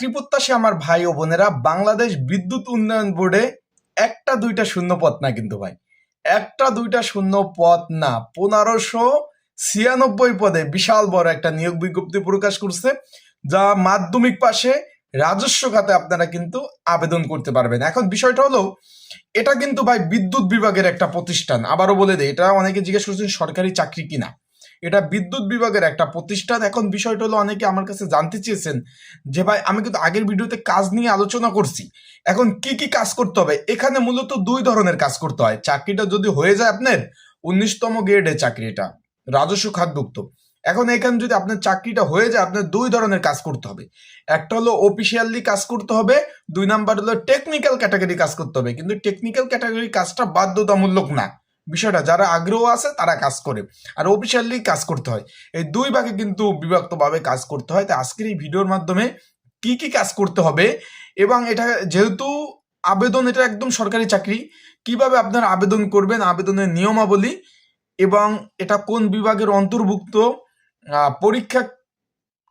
চাকরিপ্রত্যাশী আমার ভাই ও বোনেরা, বাংলাদেশ বিদ্যুৎ উন্নয়ন বোর্ডে একটা দুইটা শূন্য পদ না কিন্তু ভাই। একটা দুইটা শূন্য পদ না, পনেরোশো ছিয়ানব্বই পদে বিশাল বড় একটা নিয়োগ বিজ্ঞপ্তি প্রকাশ করছে, যা মাধ্যমিক পাশে রাজস্ব খাতে আপনারা কিন্তু আবেদন করতে পারবেন। এখন বিষয়টা হলো, এটা কিন্তু ভাই বিদ্যুৎ বিভাগের একটা প্রতিষ্ঠান। আবারও বলে দেয় এটা অনেকে জিজ্ঞেস করছেন সরকারি চাকরি কিনা। এটা বিদ্যুৎ বিভাগের একটা প্রতিষ্ঠান। এখন বিষয়টা হলো অনেকে আমার কাছে জানতে চেয়েছেন যে, ভাই, আমি কিন্তু আগের ভিডিওতে কাজ নিয়ে আলোচনা করছি। এখন কি কি কাজ করতে হবে? এখানে মূলত দুই ধরনের কাজ করতে হয়। চাকরিটা যদি হয়ে যায় আপনার, উনিশতম গ্রেডের চাকরি এটা রাজস্ব খাতভুক্ত। এখন এখানে যদি আপনার চাকরিটা হয়ে যায়, আপনার দুই ধরনের কাজ করতে হবে। একটা হলো অফিসিয়ালি কাজ করতে হবে, দুই নাম্বার হলো টেকনিক্যাল ক্যাটাগরি কাজ করতে হবে। কিন্তু টেকনিক্যাল ক্যাটাগরি কাজটা বাধ্যতামূলক না। বিষয়টা, যারা আগ্রহ আছে তারা কাজ করে। আর অফিসিয়ালি কাজ করতে হয়। এই দুই ভাগে কিন্তু বিভক্তভাবে কাজ করতে হয়। তাই আজকের এই ভিডিওর মাধ্যমে কি কি কাজ করতে হবে এবং এটা যেহেতু আবেদন, এটা একদম সরকারি চাকরি, কীভাবে আপনারা আবেদন করবেন, আবেদনের নিয়মাবলী এবং এটা কোন বিভাগের অন্তর্ভুক্ত পরীক্ষা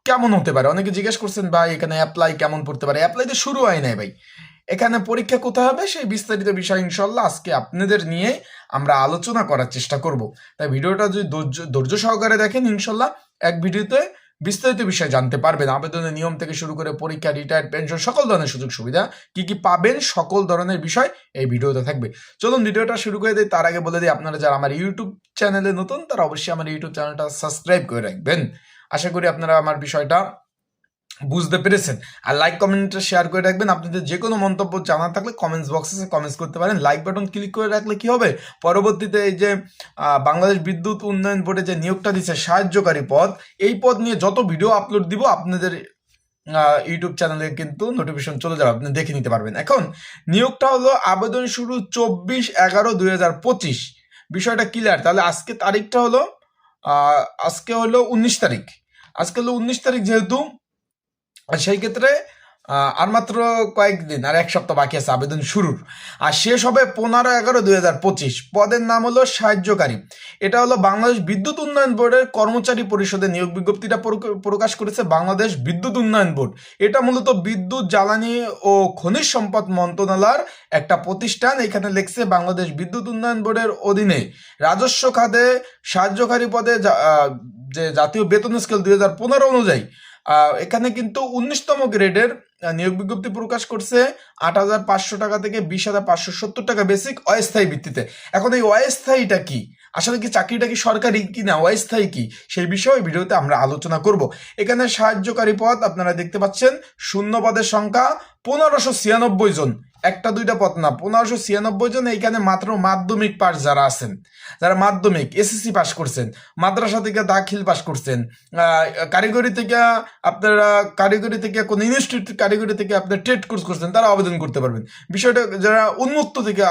কেমন হতে পারে? অনেকে জিজ্ঞেস করছেন, ভাই, এখানে অ্যাপ্লাই কেমন পড়তে পারে? অ্যাপ্লাই তো শুরু হয় নাই, ভাই। এখানে পরীক্ষা কোথায় হবে? সেই বিস্তারিত বিষয় ইনশাল্লাহ আজকে আপনাদের নিয়ে আমরা আলোচনা করার চেষ্টা করব। তাই ভিডিওটা যদি ধৈর্য সহকারে দেখেন ইনশাল্লাহ এক ভিডিওতে বিস্তারিত বিষয় জানতে পারবেন। আবেদনের নিয়ম থেকে শুরু করে পরীক্ষা রিটায়ার্ড পেনশন, সকল ধরনের সুযোগ সুবিধা কি কি পাবেন, সকল ধরনের বিষয় এই ভিডিওতে থাকবে। চলুন ভিডিওটা শুরু করে দিই। তার আগে বলে দিই, আপনারা যারা আমার ইউটিউব চ্যানেলে নতুন, তারা অবশ্যই আমার ইউটিউব চ্যানেলটা সাবস্ক্রাইব করে রাখবেন। আশা করি আপনারা আমার বিষয়টা বুঝতে পেরেছেন। আর লাইক কমেন্টটা শেয়ার করে রাখবেন। আপনাদের যে কোনো মন্তব্য জানা থাকলে কমেন্টস বক্সে কমেন্টস করতে পারেন। লাইক বাটন ক্লিক করে রাখলে কি হবে? পরবর্তীতে এই যে বাংলাদেশ বিদ্যুৎ উন্নয়ন বোর্ডে যে নিয়োগটা দিচ্ছে সাহায্যকারী পদ, এই পদ নিয়ে যত ভিডিও আপলোড দিব, আপনাদের ইউটিউব চ্যানেলে কিন্তু নোটিফিকেশন চলে যাবে। আপনি দেখে নিতে পারবেন। এখন নিয়োগটা হলো আবেদন শুরু চব্বিশ এগারো দুই বিষয়টা ক্লিয়ার তাহলে আজকে তারিখটা হলো আজকে হলো উনিশ তারিখ। আজকে হলো উনিশ তারিখ যেহেতু আর সেই ক্ষেত্রে আর মাত্র কয়েকদিন, আর এক সপ্তাহ বাকি আছে আবেদন শুরুর। আর শেষ হবে পনেরো এগারো দুই হাজার পঁচিশ। পদের নাম হলো সাহায্যকারী। এটা হলো বাংলাদেশ বিদ্যুৎ উন্নয়ন বোর্ডের কর্মচারী পরিষদের নিয়োগ বিজ্ঞপ্তিটা প্রক- প্রকাশ করেছে বাংলাদেশ বিদ্যুৎ উন্নয়ন বোর্ড। এটা মূলত বিদ্যুৎ, জ্বালানি ও খনিজ সম্পদ মন্ত্রণালয়ের একটা প্রতিষ্ঠান। এখানে লেখছে বাংলাদেশ বিদ্যুৎ উন্নয়ন বোর্ডের অধীনে রাজস্ব খাতে সাহায্যকারী পদে যে জাতীয় বেতন স্কেল দুই হাজার পনেরো অনুযায়ী এখানে কিন্তু উনিশতম গ্রেডের নিয়োগ বিজ্ঞপ্তি প্রকাশ করছে আট হাজার পাঁচশো টাকা থেকে বিশ হাজার পাঁচশো সত্তর টাকা বেসিক অস্থায়ী ভিত্তিতে। এখন এই অস্থায়ীটা কি? আসলে কি চাকরিটা কি সরকারি কি না অস্থায়ী কি? সেই বিষয়ে ভিডিওতে আমরা আলোচনা করব। এখানে সাহায্যকারী পদ আপনারা দেখতে পাচ্ছেন, শূন্য পদের সংখ্যা পনেরোশো ছিয়ানব্বই জন। একটা, দুইটা পদ না। পনেরোশো ছিয়ানব্বই জন এইখানে মাত্র মাধ্যমিক পাস যারা আছেন, যারা মাধ্যমিক, এসএসসি পাস করছেন, মাদ্রাসা থেকে দাখিল পাস করছেন কারিগরি থেকে আপনারা কারিগরি থেকে কোন ইনস্টিটিউট কারিগরি থেকে আপনার ট্রেড কোর্স করছেন, তারা আবেদন করতে পারবেন। বিষয়টা যারা উন্মুক্ত থেকে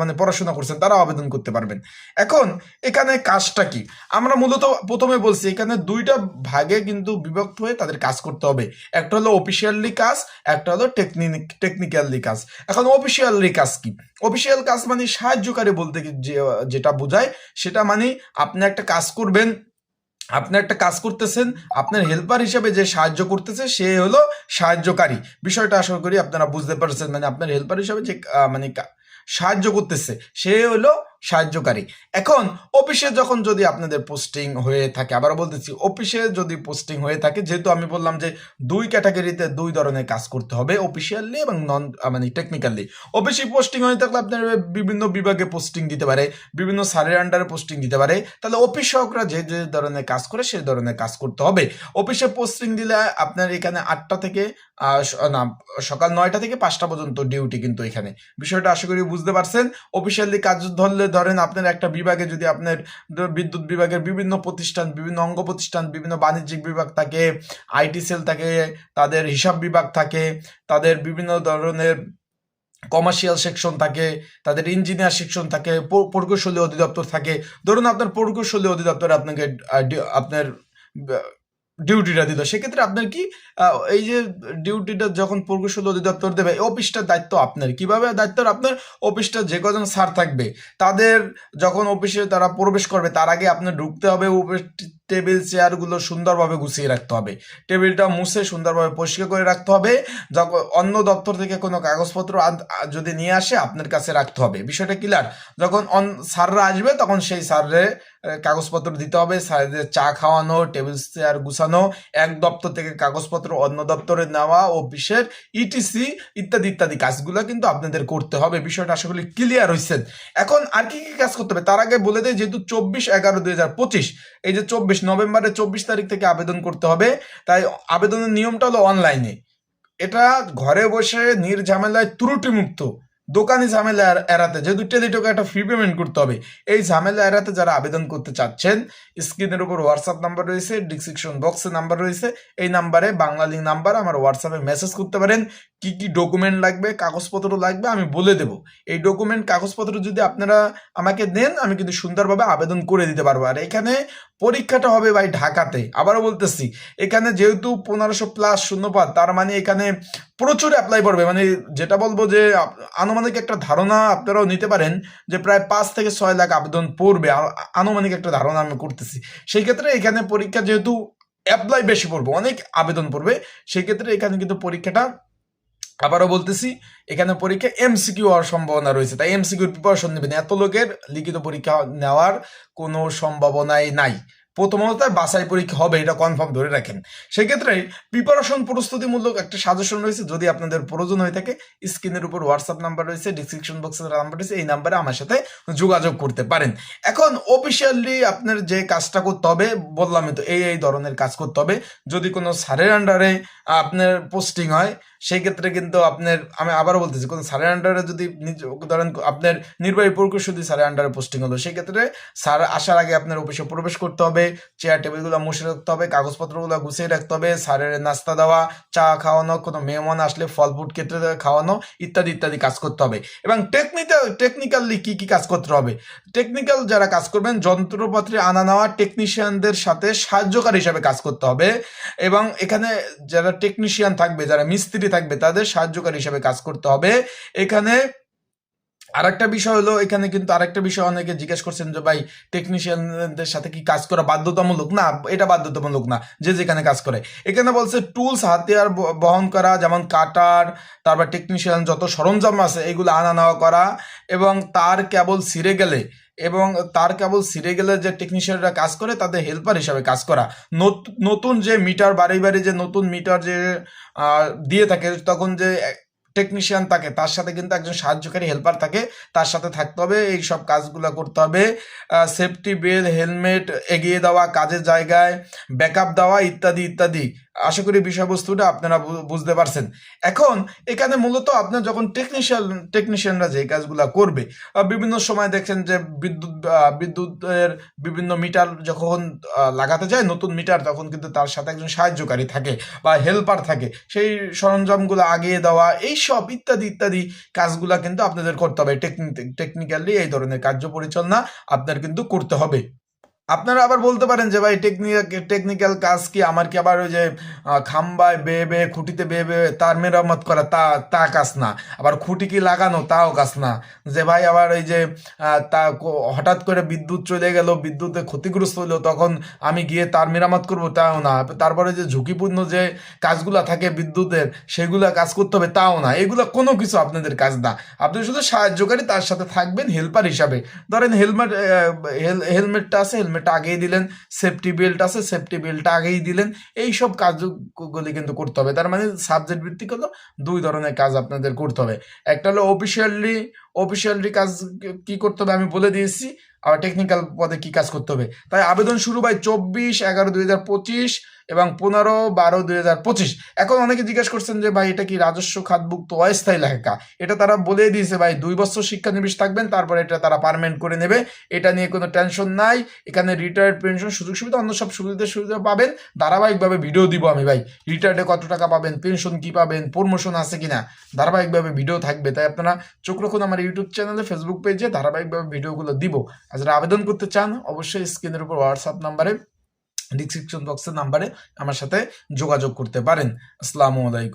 মানে পড়াশোনা করছেন তারা আবেদন করতে পারবেন। এখন এখানে কাজটা কি? আমরা মূলত প্রথমে বলছি, এখানে দুইটা ভাগে কিন্তু বিভক্ত হয়ে তাদের কাজ করতে হবে। একটা হলো অফিসিয়ালি কাজ, একটা হলো টেকনিক টেকনিক্যালি কাজ। এখন অফিসিয়ালি কাজ কি? অফিসিয়াল কাজ মানে সাহায্যকারী বলতে যেটা বোঝায়, সেটা মানে আপনি একটা কাজ করবেন, আপনি একটা কাজ করতেছেন, আপনার হেল্পার হিসেবে যে সাহায্য করতেছে, সে হলো সাহায্যকারী। বিষয়টা আশা করি আপনারা বুঝতে পারছেন মানে আপনার হেল্পার হিসেবে যে মানে সাহায্য করতেছে, সে হলো সাহায্যকারী। এখন, অফিসে যখন যদি আপনাদের পোস্টিং হয়ে থাকে আবার বলতেছি, অফিসে যদি পোস্টিং হয়ে থাকে, যেহেতু আমি বললাম যে দুই ক্যাটাগরিতে দুই ধরনের কাজ করতে হবে অফিসিয়ালি এবং নন মানে টেকনিক্যালি অফিসে পোস্টিং হয়ে থাকলে আপনার বিভিন্ন বিভাগে পোস্টিং দিতে পারে, বিভিন্ন স্যারের আন্ডারে পোস্টিং দিতে পারে। তাহলে অফিস সহকরা যে যে ধরনের কাজ করে সেই ধরনের কাজ করতে হবে। অফিসে পোস্টিং দিলে আপনার এখানে আটটা থেকে না, সকাল নয়টা থেকে পাঁচটা পর্যন্ত ডিউটি কিন্তু এখানে। বিষয়টা আশা করি বুঝতে পারছেন। অফিসিয়ালি কাজ ধরলে ধরেন আপনার একটা বিভাগে যদি আপনার বিদ্যুৎ বিভাগের বিভিন্ন প্রতিষ্ঠান, বিভিন্ন অঙ্গ প্রতিষ্ঠান, বিভিন্ন বাণিজ্যিক বিভাগ থাকে, আইটি সেল থাকে, তাদের হিসাব বিভাগ থাকে, তাদের বিভিন্ন ধরনের কমার্শিয়াল সেকশন থাকে, তাদের ইঞ্জিনিয়ার সেকশন থাকে প্রকৌশলী অধিদপ্তর থাকে। ধরুন আপনার প্রকৌশলী অধিদপ্তরে আপনাকে আপনার ডিউটিটা দিল সেক্ষেত্রে আপনার কি এই যে ডিউটিটা যখন পূর্বশুল অধিদপ্তর দেবে অফিসটার দায়িত্ব আপনার। কীভাবে দায়িত্ব আপনার? অফিসটা যে কজন স্যার থাকবে, তাদের যখন অফিসে তারা প্রবেশ করবে, তার আগে আপনার ঢুকতে হবে অফিস টেবিল চেয়ারগুলো সুন্দরভাবে গুছিয়ে রাখতে হবে। টেবিলটা মুছে সুন্দরভাবে পরিষ্কার করে রাখতে হবে। যখন অন্য দপ্তর থেকে কোনো কাগজপত্র যদি নিয়ে আসে, আপনার কাছে রাখতে হবে। বিষয়টা ক্লিয়ার যখন অন, স্যাররা আসবে, তখন সেই স্যাররে কাগজপত্র দিতে হবে। স্যারদের চা খাওয়ানো, টেবিল চেয়ার গুছানো, এক দপ্তর থেকে কাগজপত্র অন্য দপ্তরে নেওয়া, অফিসের ইটিসি ইত্যাদি ইত্যাদি কাজগুলো কিন্তু আপনাদের করতে হবে। বিষয়টা করি ক্লিয়ার হয়েছেন এখন আর কি কি কাজ করতে হবে? তার আগে বলে দেয় যেহেতু চব্বিশ এগারো দুই হাজার পঁচিশ, এই যে চব্বিশ নভেম্বরের চব্বিশ তারিখ থেকে আবেদন করতে হবে। তাই আবেদনের নিয়মটা হলো অনলাইনে এটা ঘরে বসে নির্ঝামেলায় ত্রুটিমুক্ত, দোকানি ঝামেলা এড়- এড়াতে। যেহেতু টেলিটকে একটা ফি পেমেন্ট করতে হবে, এই ঝামেলা এড়াতে যারা আবেদন করতে চাচ্ছেন স্ক্রিনের উপর হোয়াটসঅ্যাপ নাম্বার রয়েছে ডিসক্রিপশন বক্সে নাম্বার রয়েছে। এই নাম্বারে বাংলা লিঙ্ক নাম্বার আমার হোয়াটসঅ্যাপে মেসেজ করতে পারেন। কি কি ডকুমেন্ট লাগবে কাগজপত্র লাগবে, আমি বলে দেব। এই ডকুমেন্ট কাগজপত্র যদি আপনারা আমাকে দেন, আমি কিন্তু সুন্দরভাবে আবেদন করে দিতে পারব। আর এখানে পরীক্ষাটা হবে ভাই ঢাকাতে। আবারও বলতেছি, এখানে যেহেতু পনেরোশো প্লাস শূন্যপাত তার মানে এখানে প্রচুর অ্যাপ্লাই করবে মানে যেটা বলব যে আনুমানিক একটা ধারণা আপনারাও নিতে পারেন যে, প্রায় পাঁচ থেকে ছয় লাখ আবেদন পড়বে। আনুমানিক একটা ধারণা আমি করতেছি। সেই ক্ষেত্রে এখানে পরীক্ষা যেহেতু অ্যাপ্লাই বেশি পড়বে, অনেক আবেদন পড়বে সেক্ষেত্রে এখানে কিন্তু পরীক্ষাটা আবারও বলতেছি, এখানে পরীক্ষা এমসিকিউ হওয়ার সম্ভাবনা রয়েছে। তাই এমসিকিউর প্রিপারেশন নেবেন। এত লোকের লিখিত পরীক্ষা নেওয়ার কোনো সম্ভাবনাই নাই। প্রথমত বাছাই পরীক্ষা হবে, এটা কনফার্ম ধরে রাখেন। সেক্ষেত্রে প্রিপারেশন প্রস্তুতিমূলক একটা সাজেশন রয়েছে। যদি আপনাদের প্রয়োজন হয়ে থাকে স্ক্রিনের উপর হোয়াটসঅ্যাপ নাম্বার রয়েছে ডিসক্রিপশন বক্সের নাম্বার রয়েছে, এই নাম্বারে আমার সাথে যোগাযোগ করতে পারেন। এখন অফিসিয়ালি আপনার যে কাজটা করতে হবে, বললামই তো, এই এই ধরনের কাজ করতে হবে। যদি কোনো স্যারের আন্ডারে আপনার পোস্টিং হয় সেই ক্ষেত্রে কিন্তু আপনার, আমি আবারও বলতেছি, কোনো স্যারের আন্ডারে যদি ধরেন আপনার নির্বাহী প্রকৌশলী স্যারের আন্ডারে পোস্টিং হলো, সেই ক্ষেত্রে স্যার আসার আগে আপনার অফিসে প্রবেশ করতে হবে চেয়ার টেবিলগুলো মুছে রাখতে হবে, কাগজপত্রগুলো গুছিয়ে রাখতে হবে স্যারের নাস্তা দেওয়া, চা খাওয়ানো, কোনো মেহমান আসলে ফল ফুড কেটে খাওয়ানো, ইত্যাদি ইত্যাদি কাজ করতে হবে। এবং টেকনিক্যাল টেকনিক্যালি কী কী কাজ করতে হবে? টেকনিক্যাল যারা কাজ করবেন যন্ত্রপাতি আনা নেওয়া টেকনিশিয়ানদের সাথে সাহায্যকারী হিসাবে কাজ করতে হবে। এবং এখানে যারা টেকনিশিয়ান থাকবে, যারা মিস্ত্রি থাকবে, তাদের সাহায্যকারী হিসাবে কাজ করতে হবে। এখানে আরেকটা বিষয় হলো, এখানে কিন্তু আরেকটা বিষয় অনেকে জিজ্ঞেস করছেন যে, ভাই টেকনিশিয়ানদের সাথে কি কাজ করা বাধ্যতামূলক? না, এটা বাধ্যতামূলক না, যে যেখানে কাজ করে। এখানে বলছে টুলস হাতিয়ার বহন করা, যেমন কাটার, তারপর টেকনিশিয়ান যত সরঞ্জাম আছে, এগুলো আনা নেওয়া করা এবং তার কেবল ছিঁড়ে গেলে এবং তার কেবল গেলে যে টেকনিশিয়ানরা কাজ করে, তাদের হেল্পার হিসাবে কাজ করা। নত- নতুন যে মিটার বাড়ি বাড়ি যে নতুন মিটার যে দিয়ে থাকে, তখন যে টেকনিশিয়ান থাকে, তার সাথে কিন্তু একজন সাহায্যকারী হেল্পার থাকে, তার সাথে থাকতে হবে, এই সব কাজগুলো করতে হবে। সেফটি বেল হেলমেট এগিয়ে দেওয়া, কাজের জায়গায় ব্যাকআপ দেওয়া, ইত্যাদি ইত্যাদি। আশা করি বিষয়বস্তুটা আপনারা বুঝতে পারছেন। এখন এখানে মূলত আপনার যখন টেকনিশিয়ান টেকনিশিয়ানরা যে কাজগুলো করবে বিভিন্ন সময় দেখছেন যে বিদ্যুৎ বিদ্যুতের বিভিন্ন মিটার যখন লাগাতে যায়, নতুন মিটার, তখন কিন্তু তার সাথে একজন সাহায্যকারী থাকে বা হেল্পার থাকে। সেই সরঞ্জামগুলো আগিয়ে দেওয়া এই সব ইত্যাদি ইত্যাদি কাজগুলা কিন্তু আপনাদের করতে হবে। টেকনিক্যালি এই ধরনের কার্য পরিচালনা আপনার কিন্তু করতে হবে। আপনারা আবার বলতে পারেন যে, ভাই টেকনিক্যাল টেকনিক্যাল কাজ কি? আমার কি আবার ওই যে খাম্বায় বেয়ে বেয়ে, খুঁটিতে বেয়ে বেয়ে তার মেরামত করা, তা তা কাজ না। আবার খুঁটি কি লাগানো, তাও কাজ না। যে, ভাই, আবার ওই যে তা হঠাৎ করে বিদ্যুৎ চলে গেল, বিদ্যুতে ক্ষতিগ্রস্ত হলো, তখন আমি গিয়ে তার মেরামত করব, তাও না। তারপরে যে, ঝুঁকিপূর্ণ যে কাজগুলা থাকে বিদ্যুতের, সেগুলা কাজ করতে হবে, তাও না। এগুলো কোনো কিছু আপনাদের কাজ না। আপনি শুধু সাহায্যকারী, তার সাথে থাকবেন হেল্পার হিসাবে। ধরেন হেলমেট হেলমেটটা আছে হেলমেটটা আগেই দিলেন সেফটি বেল্ট আছে সেফটি বেল্ট আগেই দিলেন। এই সব কাজগুলি কিন্তু করতে হবে। তার মানে সাবজেক্ট ভিত্তিক হলো দুই ধরনের কাজ আপনাদের করতে হবে। একটা হলো অফিসিয়ালি অফিসিয়ালি কাজ কি করতে হবে আমি বলে দিয়েছি আর টেকনিক্যাল পদে কি কাজ করতে হবে। তাই আবেদন শুরু হয় চব্বিশ এগারো দুই হাজার পঁচিশ। এবং পনেরো বারো দুই হাজার পঁচিশ। এখন অনেকে জিজ্ঞেস করছেন যে, ভাই, এটা কি রাজস্ব খাতভুক্ত অস্থায়ী লেখা? এটা তারা বলে দিয়েছে, ভাই, দুই বছর শিক্ষানবিশ থাকবেন, তারপরে এটা তারা পারমানেন্ট করে নেবে। এটা নিয়ে কোনো টেনশন নাই। এখানে রিটায়ার্ড পেনশন সুযোগ সুবিধা, অন্য সব সুবিধা সুবিধা পাবেন। ধারাবাহিকভাবে ভিডিও দিব আমি, ভাই। রিটায়ার্ডে কত টাকা পাবেন? পেনশন কি পাবেন? প্রমোশন আছে কিনা? ধারাবাহিকভাবে ভিডিও থাকবে। তাই আপনারা চোখ রাখুন আমার ইউটিউব চ্যানেলে ফেসবুক পেজে ধারাবাহিকভাবে ভিডিওগুলো দিব। আর যারা আবেদন করতে চান, অবশ্যই স্ক্রিনের উপর হোয়াটসঅ্যাপ নাম্বারে ডিসক্রিপশন বক্সের নাম্বারে আমার সাথে যোগাযোগ করতে পারেন। আসসালামু আলাইকুম।